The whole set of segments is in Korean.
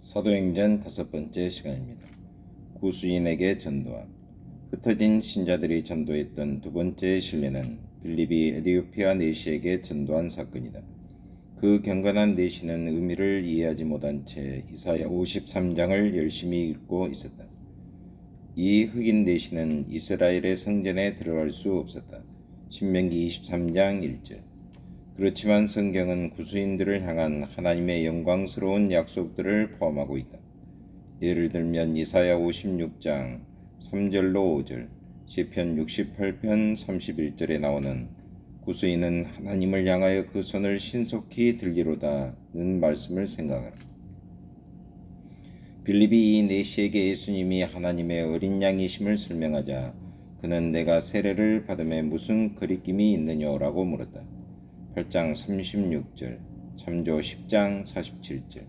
사도행전 다섯 번째 시간입니다. 구수인에게 전도함. 흩어진 신자들이 전도했던 두 번째 신뢰는 빌립이 에디오피아 내시에게 전도한 사건이다. 그 경건한 내시는 의미를 이해하지 못한 채 이사야 53장을 열심히 읽고 있었다. 이 흑인 내시는 이스라엘의 성전에 들어갈 수 없었다. 신명기 23장 1절. 그렇지만 성경은 구수인들을 향한 하나님의 영광스러운 약속들을 포함하고 있다. 예를 들면 이사야 56장 3절로 5절, 시편 68편 31절에 나오는 구수인은 하나님을 향하여 그 손을 신속히 들리로다는 말씀을 생각하라. 빌립이 이 내시에게 예수님이 하나님의 어린 양이심을 설명하자 그는 내가 세례를 받음에 무슨 거리낌이 있느냐라고 물었다. 8장 36절, 참조 10장 47절.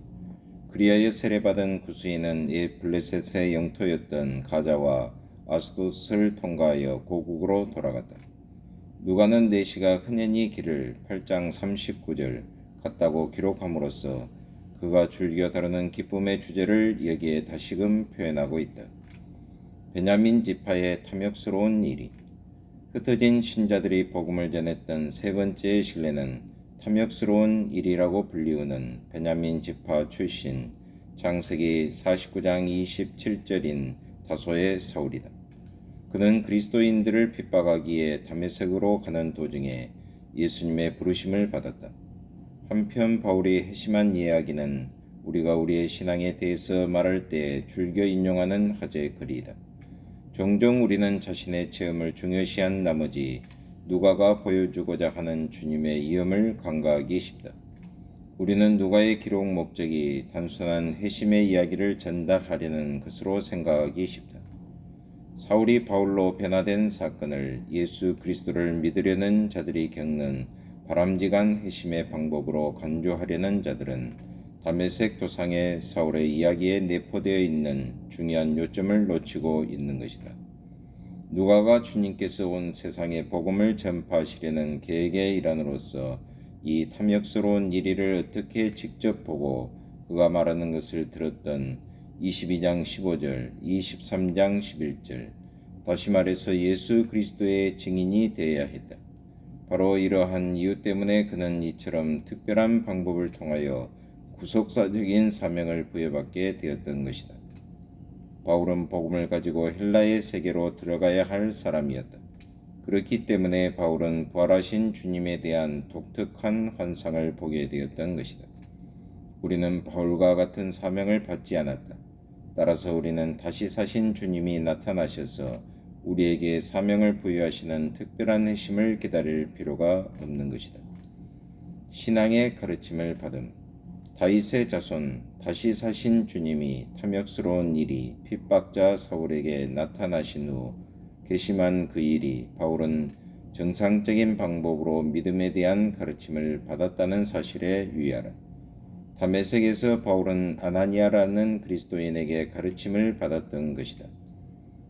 그리하여 세례받은 구수인은 이 블레셋의 영토였던 가자와 아스도스를 통과하여 고국으로 돌아갔다. 누가는 내시가 흔연히 길을 8장 39절 갔다고 기록함으로써 그가 즐겨 다루는 기쁨의 주제를 여기에 다시금 표현하고 있다. 베냐민 지파의 탐욕스러운 일이 흩어진 신자들이 복음을 전했던 세 번째 신뢰는 탐욕스러운 일이라고 불리우는 베냐민 지파 출신 장세기 49장 27절인 다소의 사울이다. 그는 그리스도인들을 핍박하기에 다메섹으로 가는 도중에 예수님의 부르심을 받았다. 한편 바울이 회심한 이야기는 우리가 우리의 신앙에 대해서 말할 때 즐겨 인용하는 화제의 글이다. 종종 우리는 자신의 체험을 중요시한 나머지 누가가 보여주고자 하는 주님의 이음을 간과하기 쉽다. 우리는 누가의 기록 목적이 단순한 회심의 이야기를 전달하려는 것으로 생각하기 쉽다. 사울이 바울로 변화된 사건을 예수 그리스도를 믿으려는 자들이 겪는 바람직한 회심의 방법으로 간주하려는 자들은 다메섹 도상의 사울의 이야기에 내포되어 있는 중요한 요점을 놓치고 있는 것이다. 누가가 주님께서 온 세상에 복음을 전파하시려는 계획의 일환으로서 이 탐욕스러운 일위를 어떻게 직접 보고 그가 말하는 것을 들었던 22장 15절, 23장 11절, 다시 말해서 예수 그리스도의 증인이 되어야 했다. 바로 이러한 이유 때문에 그는 이처럼 특별한 방법을 통하여 구속사적인 사명을 부여받게 되었던 것이다. 바울은 복음을 가지고 헬라의 세계로 들어가야 할 사람이었다. 그렇기 때문에 바울은 부활하신 주님에 대한 독특한 환상을 보게 되었던 것이다. 우리는 바울과 같은 사명을 받지 않았다. 따라서 우리는 다시 사신 주님이 나타나셔서 우리에게 사명을 부여하시는 특별한 핵심을 기다릴 필요가 없는 것이다. 신앙의 가르침을 받음. 다윗의 자손 다시 사신 주님이 탐욕스러운 일이 핍박자 사울에게 나타나신 후 괘씸한 그 일이 바울은 정상적인 방법으로 믿음에 대한 가르침을 받았다는 사실에 유의하라. 다메섹에서 바울은 아나니아라는 그리스도인에게 가르침을 받았던 것이다.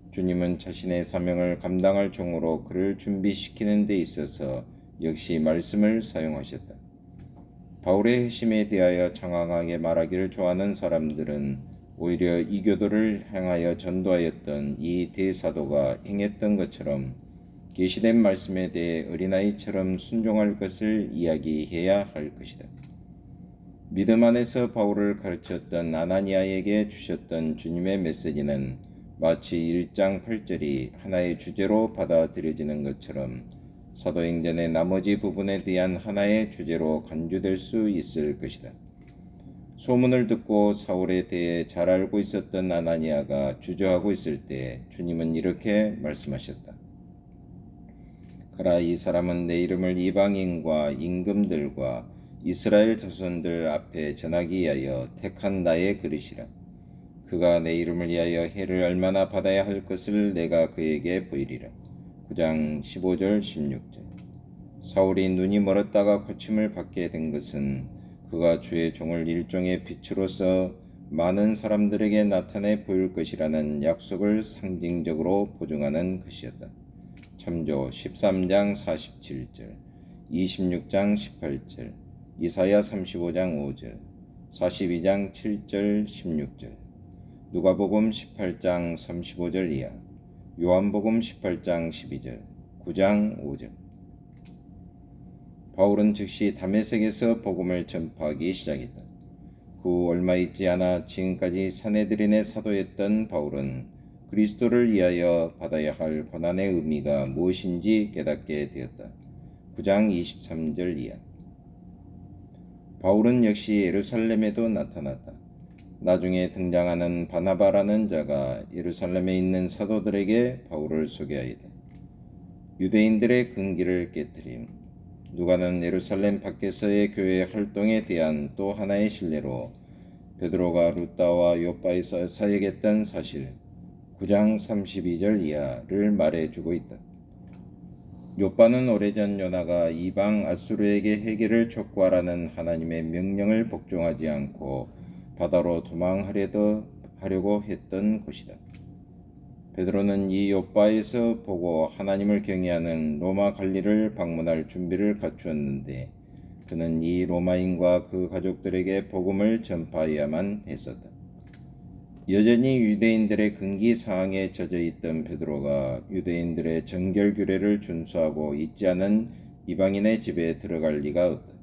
주님은 자신의 사명을 감당할 종으로 그를 준비시키는 데 있어서 역시 말씀을 사용하셨다. 바울의 핵심에 대하여 장황하게 말하기를 좋아하는 사람들은 오히려 이교도를 향하여 전도하였던 이 대사도가 행했던 것처럼 계시된 말씀에 대해 어린아이처럼 순종할 것을 이야기해야 할 것이다. 믿음 안에서 바울을 가르쳤던 아나니아에게 주셨던 주님의 메시지는 마치 1장 8절이 하나의 주제로 받아들여지는 것처럼 사도행전의 나머지 부분에 대한 하나의 주제로 간주될 수 있을 것이다. 소문을 듣고 사울에 대해 잘 알고 있었던 아나니아가 주저하고 있을 때 주님은 이렇게 말씀하셨다. 가라 이 사람은 내 이름을 이방인과 임금들과 이스라엘 자손들 앞에 전하기 위하여 택한 나의 그릇이라. 그가 내 이름을 위하여 해를 얼마나 받아야 할 것을 내가 그에게 보이리라. 9장 15절 16절. 사울이 눈이 멀었다가 고침을 받게 된 것은 그가 주의 종을 일종의 빛으로서 많은 사람들에게 나타내 보일 것이라는 약속을 상징적으로 보증하는 것이었다. 참조 13장 47절, 26장 18절, 이사야 35장 5절, 42장 7절 16절 누가복음 18장 35절 이하 요한복음 18장 12절 9장 5절 바울은 즉시 다메섹에서 복음을 전파하기 시작했다. 그 얼마 있지 않아 지금까지 사내들인의 사도였던 바울은 그리스도를 위하여 받아야 할 고난의 의미가 무엇인지 깨닫게 되었다. 9장 23절 이하 바울은 역시 예루살렘에도 나타났다. 나중에 등장하는 바나바라는 자가 예루살렘에 있는 사도들에게 바울을 소개하였다. 유대인들의 근기를 깨뜨림. 누가는 예루살렘 밖에서의 교회 활동에 대한 또 하나의 신뢰로 베드로가 루따와 요바에서 사역했던 사실 9장 32절 이하를 말해주고 있다. 요바는 오래전 요나가 이방 아수르에게 해결을 촉구하라는 하나님의 명령을 복종하지 않고 바다로 도망하려도 하려고 했던 곳이다. 베드로는 이 요바에서 보고 하나님을 경외하는 로마 관리를 방문할 준비를 갖추었는데 그는 이 로마인과 그 가족들에게 복음을 전파해야만 했었다. 여전히 유대인들의 근기 사항에 젖어 있던 베드로가 유대인들의 정결 규례를 준수하고 있지 않은 이방인의 집에 들어갈 리가 없다.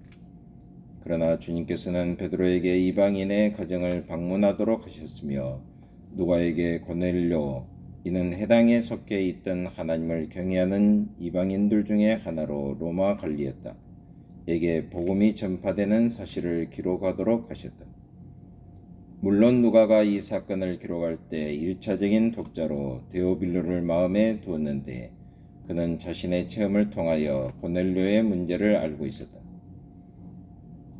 그러나 주님께서는 베드로에게 이방인의 가정을 방문하도록 하셨으며 누가에게 고넬료 이는 해당에 속해 있던 하나님을 경외하는 이방인들 중에 하나로 로마 관리였다. 에게 복음이 전파되는 사실을 기록하도록 하셨다. 물론 누가가 이 사건을 기록할 때 일차적인 독자로 데오빌로를 마음에 두었는데 그는 자신의 체험을 통하여 고넬료의 문제를 알고 있었다.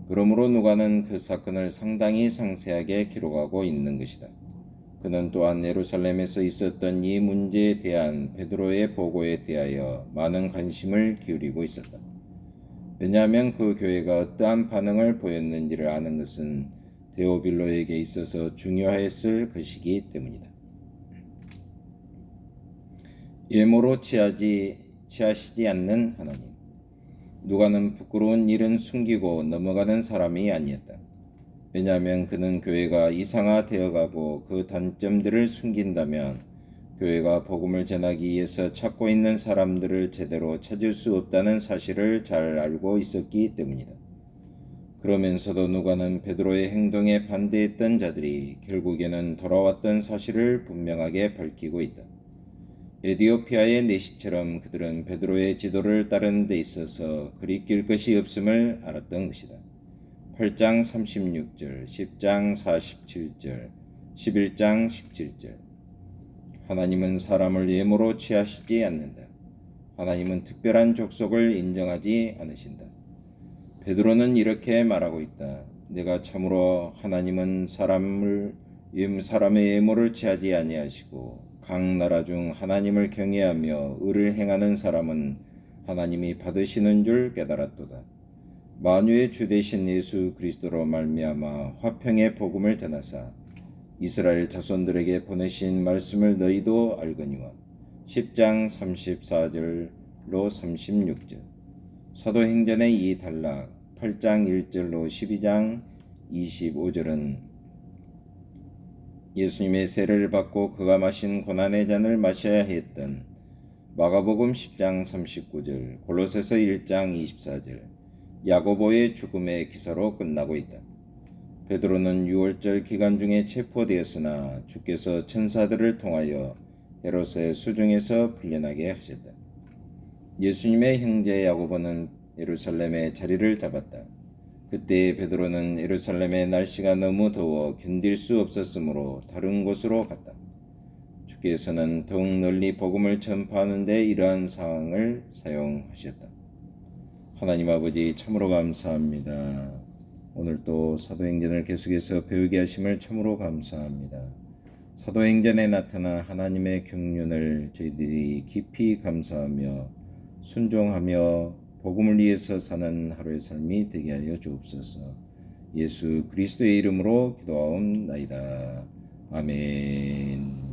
그러므로 누가는 그 사건을 상당히 상세하게 기록하고 있는 것이다. 그는 또한 예루살렘에서 있었던 이 문제에 대한 베드로의 보고에 대하여 많은 관심을 기울이고 있었다. 왜냐하면 그 교회가 어떠한 반응을 보였는지를 아는 것은 데오빌로에게 있어서 중요했을 것이기 때문이다. 예모로 취하지 취하시지 않는 하나님. 누가는 부끄러운 일은 숨기고 넘어가는 사람이 아니었다. 왜냐하면 그는 교회가 이상화되어가고 그 단점들을 숨긴다면 교회가 복음을 전하기 위해서 찾고 있는 사람들을 제대로 찾을 수 없다는 사실을 잘 알고 있었기 때문이다. 그러면서도 누가는 베드로의 행동에 반대했던 자들이 결국에는 돌아왔던 사실을 분명하게 밝히고 있다. 에디오피아의 내시처럼 그들은 베드로의 지도를 따르는 데 있어서 그리 낄 것이 없음을 알았던 것이다. 8장 36절, 10장 47절, 11장 17절. 하나님은 사람을 예모로 취하시지 않는다. 하나님은 특별한 족속을 인정하지 않으신다. 베드로는 이렇게 말하고 있다. 내가 참으로 하나님은 사람을 사람의 예모를 취하지 아니하시고 각 나라 중 하나님을 경외하며 의를 행하는 사람은 하나님이 받으시는 줄 깨달았도다. 만유의 주 되신 예수 그리스도로 말미암아 화평의 복음을 전하사 이스라엘 자손들에게 보내신 말씀을 너희도 알거니와 10장 34절로 36절 사도행전의 이 단락 8장 1절로 12장 25절은 예수님의 세례를 받고 그가 마신 고난의 잔을 마셔야 했던 마가복음 10장 39절, 골로새서 1장 24절, 야고보의 죽음의 기사로 끝나고 있다. 베드로는 6월절 기간 중에 체포되었으나 주께서 천사들을 통하여 헤롯의 수중에서 풀려나게 하셨다. 예수님의 형제 야고보는 예루살렘에 자리를 잡았다. 그때 베드로는 예루살렘의 날씨가 너무 더워 견딜 수 없었으므로 다른 곳으로 갔다. 주께서는 더욱 널리 복음을 전파하는 데 이러한 상황을 사용하셨다. 하나님 아버지 참으로 감사합니다. 오늘 또 사도행전을 계속해서 배우게 하심을 참으로 감사합니다. 사도행전에 나타난 하나님의 경륜을 저희들이 깊이 감사하며 순종하며 복음을 위해서 사는 하루의 삶이 되게 하여 주옵소서. 예수 그리스도의 이름으로 기도하옵나이다. 아멘.